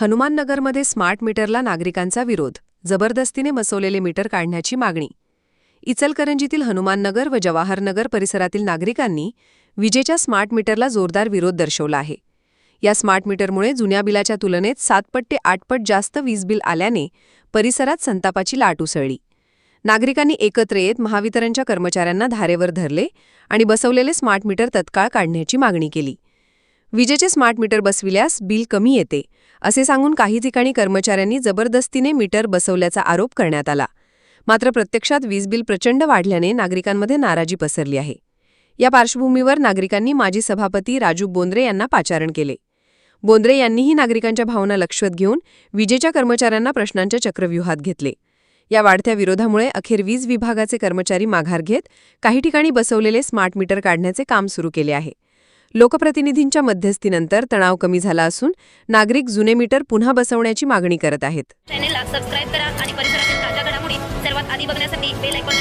हनुमाननगरमध्ये smart मीटरला नागरिकांचा विरोध. जबरदस्तीने बसवलेले मीटर काढण्याची मागणी. इचलकरंजीतील हनुमाननगर व जवाहरनगर परिसरातील नागरिकांनी विजेच्या स्मार्ट मीटरला जोरदार विरोध दर्शवला आहे. या स्मार्ट मीटरमुळे जुन्या बिलाच्या तुलनेत सातपट ते आठपट जास्त वीज बिल आल्याने परिसरात संतापाची लाट उसळली. नागरिकांनी एकत्र येत महावितरणच्या कर्मचाऱ्यांना धारेवर धरले आणि बसवलेले स्मार्ट मीटर तत्काळ काढण्याची मागणी केली. विजेचे स्मार्ट मीटर बसविल्यास बिल कमी येते असे सांगून काही ठिकाणी कर्मचाऱ्यांनी जबरदस्तीने मीटर बसवल्याचा आरोप करण्यात आला. मात्र प्रत्यक्षात वीज बिल प्रचंड वाढल्याने नागरिकांमध्ये नाराजी पसरली आहे. या पार्श्वभूमीवर नागरिकांनी माजी सभापती राजू बोंद्रे यांना पाचारण केले. बोंद्रे यांनीही नागरिकांच्या भावना लक्षात घेऊन विजेच्या कर्मचाऱ्यांना प्रश्नांच्या चक्रव्यूहात घेतले. या वाढत्या विरोधामुळे अखेर वीज विभागाचे कर्मचारी माघार घेत काही ठिकाणी बसवलेले स्मार्ट मीटर काढण्याचे काम सुरू केले आहे. लोकप्रतिनिधींच्या मध्यस्थीनंतर तणाव कमी झाला असून नागरिक जुने मीटर पुन्हा बसवण्याची मागणी करत आहेत. चॅनेलला सबस्क्राईब करा आणि परिसरातील ताज्या घडामोडी सर्वात आधी बघण्यासाठी बेल आयकॉन